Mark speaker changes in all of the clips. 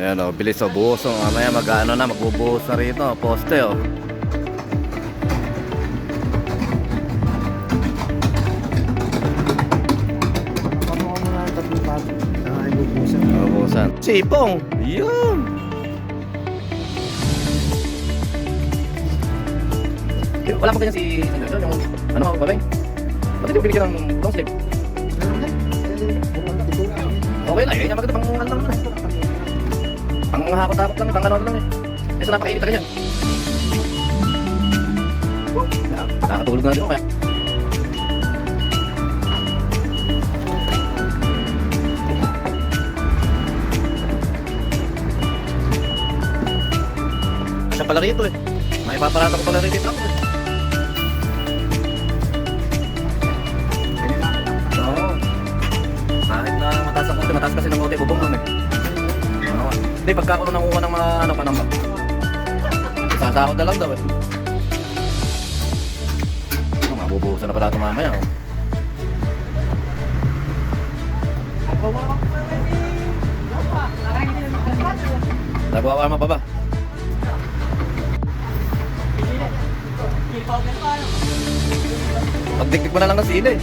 Speaker 1: Ayan o, bilis o, buhos o. Mamaya mag-ano na, magbubuhos na rito. Poste o.
Speaker 2: Ah.
Speaker 1: Buhusan. Sipong! Yun! Wala pa ganyan si yung ano, babay? Ba't hindi ko binigyan ng long sleeve? Okay lang, eh. Maganda pang ano lang. Pang hakot-hakot lang, pang ano lang eh. Eh, sa napakainit na ganyan. Nakakatulog na din ako kaya. Siya pala rito eh. May paparata ko pala rito ako eh. Oo. Na mataas ang konti, mataas kasi ng konti, bubong nun eh. Hindi, pagka ako nanguha ng mga ano pa naman. Sasahod na lang daw eh. Oh, mabubuhusan na pala ito mamaya oh. Nagwawarma pa ba? Pagdikdik mo na lang ng sili.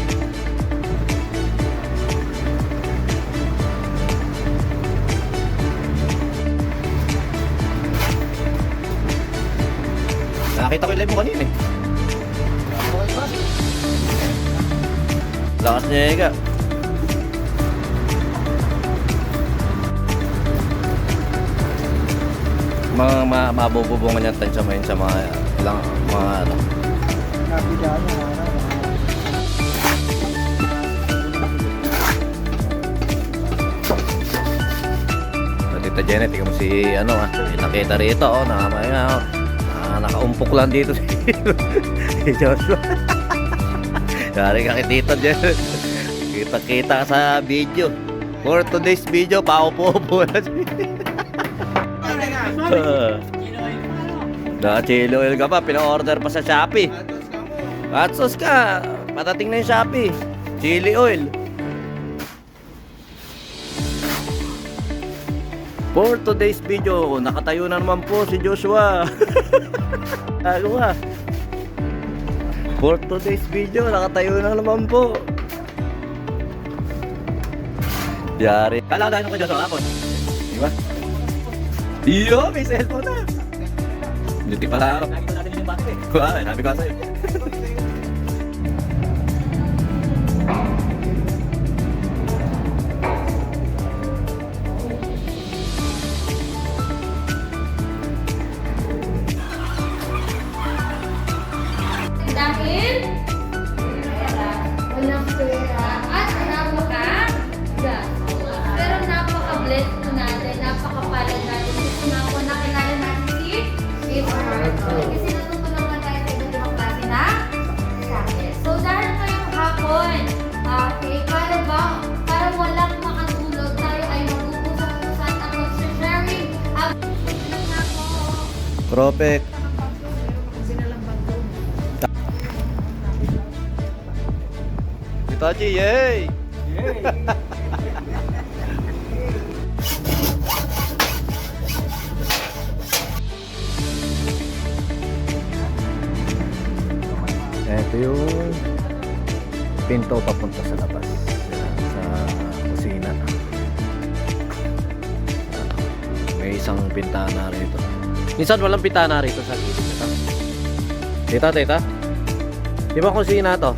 Speaker 1: Nakita ko yung live mo kanina eh. Lakas niya Ega. Mga ma mabububungan niya tayo sa mga sa mga lang mga ano. Tita Janet, tingnan mo si ano ah, nakita rito oh, na may ah, nakaumpok lang dito si, Joshua. Yari ka Tita Janet. Kita-kita ka sa video. For today's video, paupo-upo na si Naka-chilo oil ka pa, pina-order pa sa Shopee. At sus ka, patating na yung Shopee. Chili oil. For today's video, nakatayo na naman po si Joshua. Ano ba? For today's video, nakatayo na naman po. Yari. Kala ko dahil kay Joshua kapon. Di ba? Iyo, may cellphone na. Hindi pala ako. Nakita natin yung bate. Kuha, sabi ko sa'yo.
Speaker 3: Kasi natutulungan tayo sa iba't ibang klase na. So dahil ngayong hapon, okay, para ba, para walang makatulog, tayo ay mag-uusap-usap at mag-sharing. Ab- na po.
Speaker 1: Propek. Itachi, yay! Ito yung pinto papunta sa labas. Sa kusina. May isang pintana rito. Minsan walang pintana rito sa nito. Tita, tita. Di ba kusina to?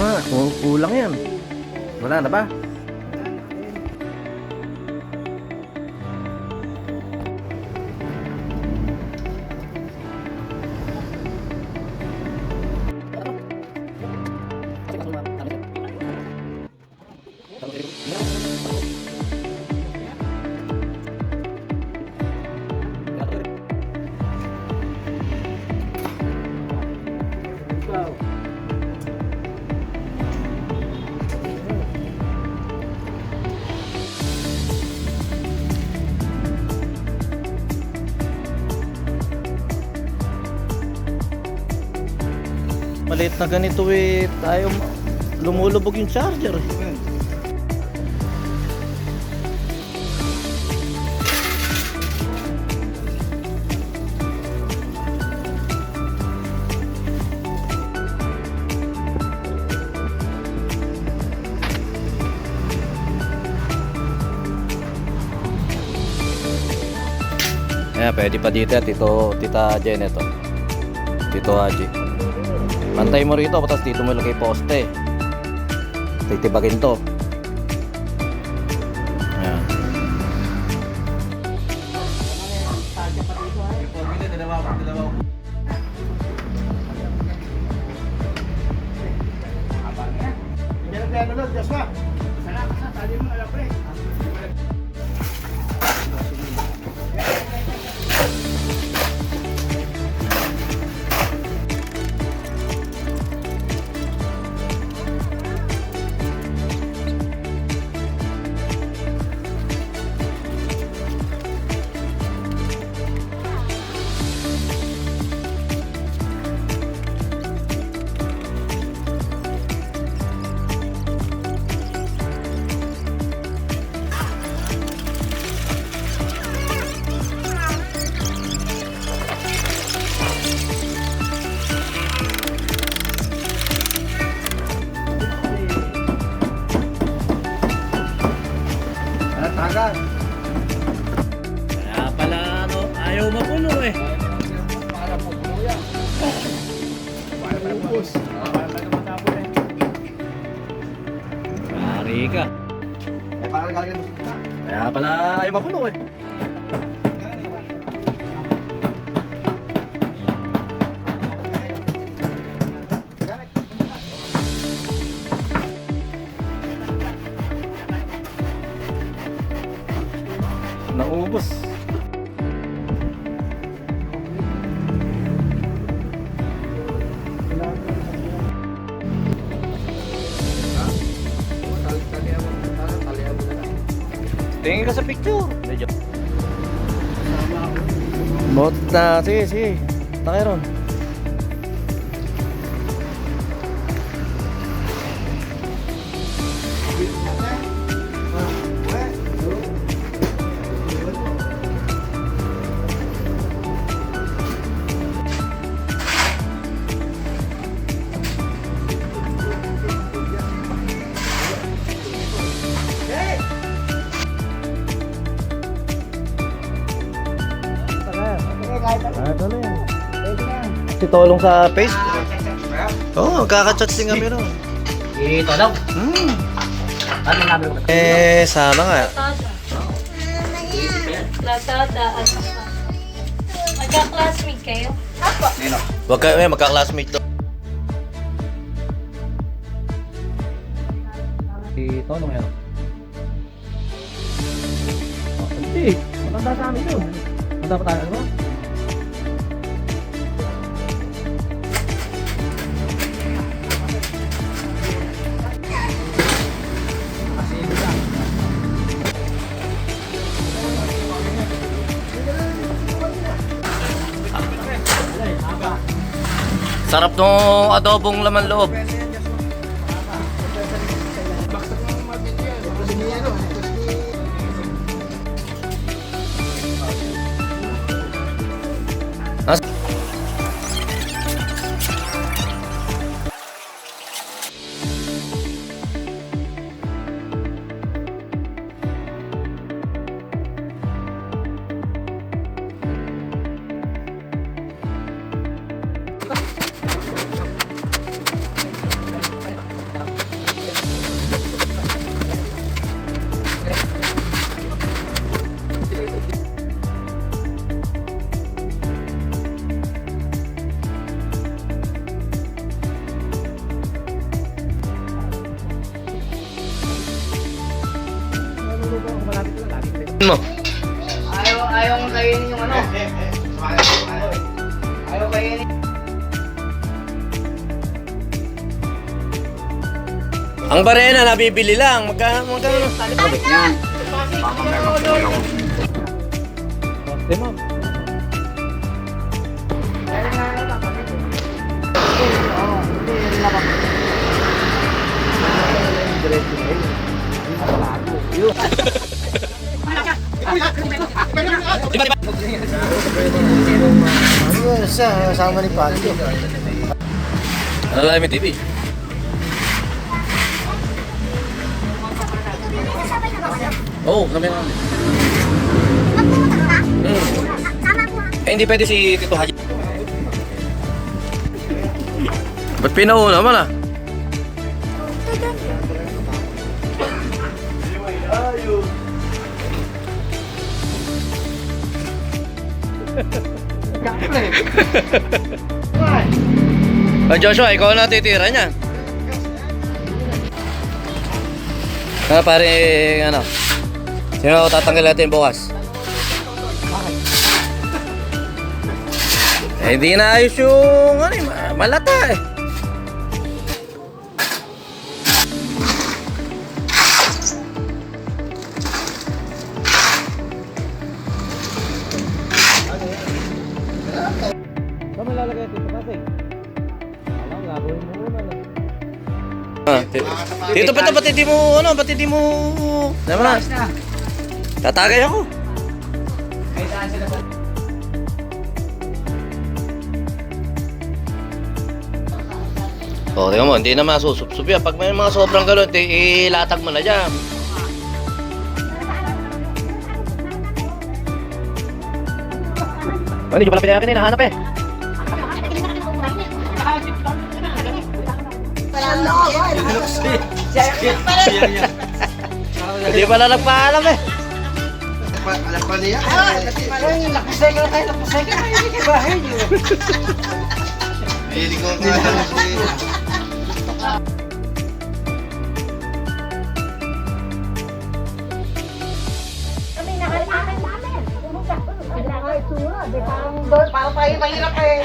Speaker 1: Ku- kulang yan. Wala na ba? Maliit na ganito eh, tayo lumulubog yung charger eh. Ayan, pwede pa dito Tito, Tita Janet. Tito Haji. Pantay mo rito, tapos dito mo ilagay poste. Titibagin to. Ayan.
Speaker 2: Yan ang plano nun, Joshua. Salamat sa tali mo alam pre.
Speaker 1: Kaya pala ayaw mapuno eh. Bot na, sige, sige. Takay ron. Tolong sa face. Oo, oh, kakachat din kami ron.
Speaker 2: Ito daw.
Speaker 1: Hmm.
Speaker 2: Ano namin mo?
Speaker 1: Eh, sama nga.
Speaker 4: Latada at Magka-classmate kayo?
Speaker 2: Nino.
Speaker 1: Wag kayo, eh, magka-classmate daw. Si Tolong yan. Oh, hindi. Matanda sa amin yun. Matanda pa tayo, ano? Sarap nung adobong laman loob. mo?
Speaker 2: Ayaw, ayaw kong kainin yung ano. Ayaw kainin.
Speaker 1: Ang barena, nabibili lang. Magkano, magkano?
Speaker 2: Balik yan. Baka
Speaker 1: meron ko
Speaker 2: lang. Ma'am. Thank you nakalago. Yun. Ano yun siya, kasama ni Patio.
Speaker 1: Ano lang may TV? Oo, oh, kami nga. Hmm. Eh, hindi pwede si Tito Haji. Ba't pinauna naman ah? Oh, Joshua, ikaw na titira niya. Ano pare, ano? Sino tatanggal natin bukas? Eh, di na ayos yung, ano eh, ma- malata eh. Ah, ti- Tito, ba't ba't hindi mo, ano, ba't hindi mo, naman na, tatagay ako.
Speaker 2: Ay, saan sila.
Speaker 1: O, tingnan mo, hindi na masusupsup yan. Pag may mga sobrang galon, ti- ilatag mo na dyan. Ano, hindi ko pala pinayakin eh, nahanap eh. Hindi pala nagpaalam eh.
Speaker 2: Alam pa niya? Ay, lakusay ka na tayo, lakusay ka na. Hindi ka bahay niyo. Hindi ko
Speaker 4: Kami nakalimutan namin. Laki itsura. Di parang doon, parang tayo mahirap eh.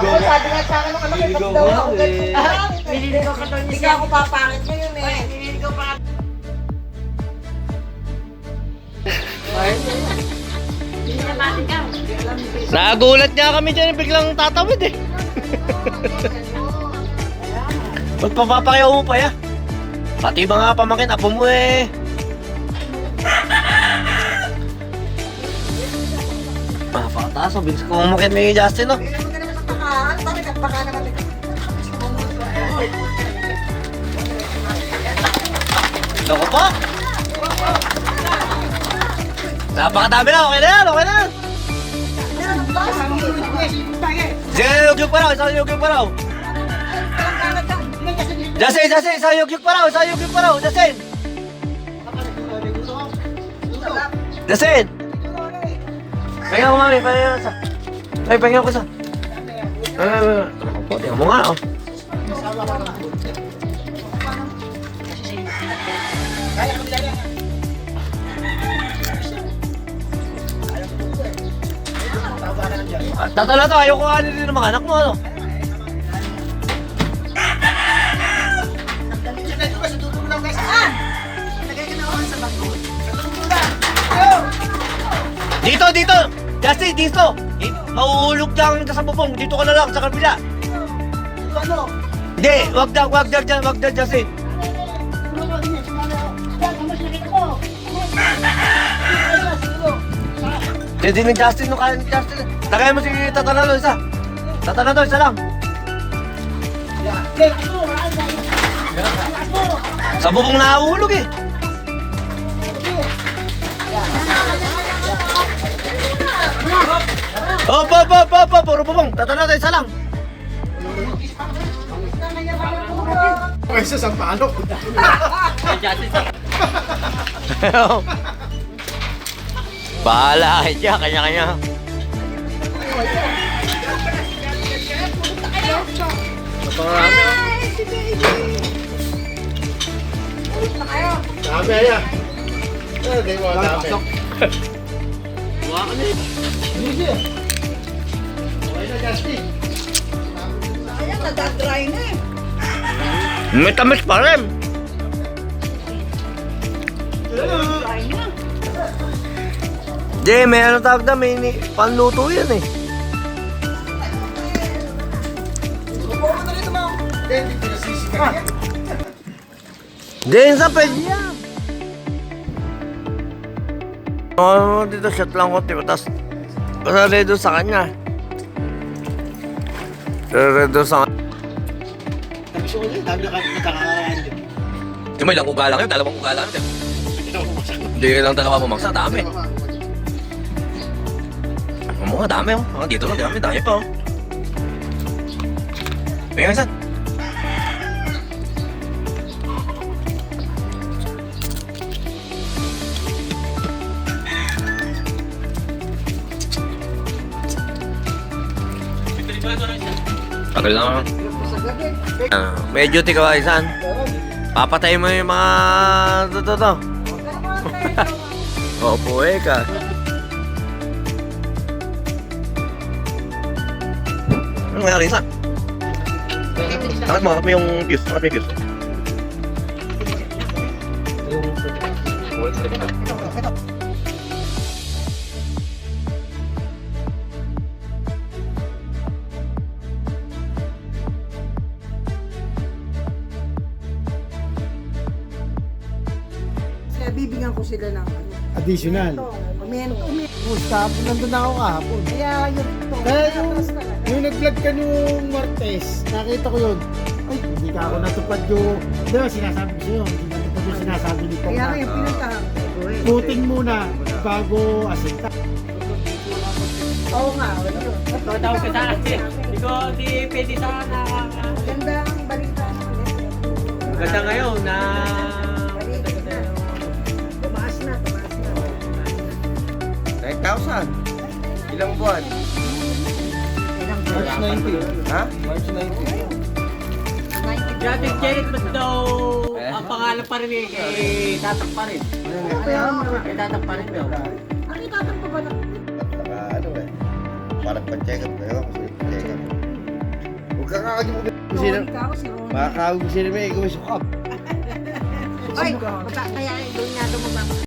Speaker 4: Ako sabi nga sa akin ko, ba't daw ako ganyan? Nililigaw ka doon. Hindi ako papangit ngayon eh. Nililigaw pa
Speaker 1: Nagulat nga kami dyan, biglang tatawid eh. Magpapapakayaw mo pa ya. Pati mga pamangkin, apo mo eh. Mapakataas, ang bilis ko umakit ni Justin no.
Speaker 4: Hindi naman naman nagpakaan. Bakit nagpaka naman?
Speaker 1: Loko pa. Napakadami na, okay na yan, okay na yan. Sige, yugyug pa raw, isang yugyug pa raw. Jasin, Jasin, isang yugyug pa raw, isang yugyug pa raw, Jasin. Jasin. Pahinga ko mami, pahinga ko sa. Ay, pahinga ko sa. Ay, ay, ay. Ako, tingnan mo nga, oh. Tatala to, ayoko ka din ng mga anak mo, ano? Dito, dito! Justin, dito! Eh, Mauulog dyan ka sa bubong. Dito ka na lang, sa kabila. Hindi, wag na, wag na dyan, wag na, Justin. Hindi ni Justin, no kaya ni Justin. Tagay mo si Tatanalo isa. Tatanalo isa lang. Sa bubong nahulog eh. Hop, hop, hop, hop, hop, puro bubong. Tatanalo isa lang.
Speaker 2: Ay, sa sampalok.
Speaker 1: Bahala kayo kanya-kanya.
Speaker 2: Dami, aya. Eh, di mo, dami. Hindi. Okay na, Justin.
Speaker 4: Ayan, nadadry na eh.
Speaker 1: May tamis pa rin. Di, may ano tawag na, may panluto yan eh. Diyan sa pwede yan. Oo, dito shot lang ko, tipo, tapos pasali doon sa kanya. Pasali doon sa kanya.
Speaker 2: Gusto ko yun, dami na nakakakain din.
Speaker 1: Yung may ilang ugala kayo, dalawang ugala kayo. Hindi lang dalawa pumaksa, dami. Ang mga dami oh. Mga dito lang, dami, dami pa oh. May Tagal lang. Ah, may duty ka ba, isan? Papatay mo yung mga... Ito, ito, ito. Opo, eh ka. Ano nangyari, isan? Takot mo, mo yung fuse. Takot mo yung fuse.
Speaker 4: Kaya bibigyan ko sila ng ano.
Speaker 2: Additional.
Speaker 4: Mento.
Speaker 2: Musta, nandun na ako kahapon.
Speaker 4: Kaya yun.
Speaker 2: Kaya yung, yung nag-vlog ka nung Martes, nakita ko yun. Ay, hindi ka ako natupad yung, di ba sinasabi ko sa'yo, hindi natupad yung sinasabi ni Pong
Speaker 4: Kaya yung pinuntahan ko. eh.
Speaker 2: Puting muna bago asinta.
Speaker 4: Oo nga, wala yun.
Speaker 5: Tawag ka sa akin. Ko di pwede sa na...
Speaker 4: Maganda ang balita namin.
Speaker 5: Ganda ngayon na...
Speaker 6: Ilang buwan?
Speaker 2: March 19.
Speaker 6: Ha? March 19.
Speaker 5: Dati Jerry ba't daw ang pangalan pa rin eh, eh tatak pa rin. Eh tatak pa rin daw.
Speaker 4: Ano yung tatampo ba na?
Speaker 6: Ano eh. Parang pa-check up kayo. Kasi pa-check up. Huwag ka kakalimutan. Sino? Makakawag may ikaw may sukap.
Speaker 4: Ay, bata, kaya doon nga daw magpapakita.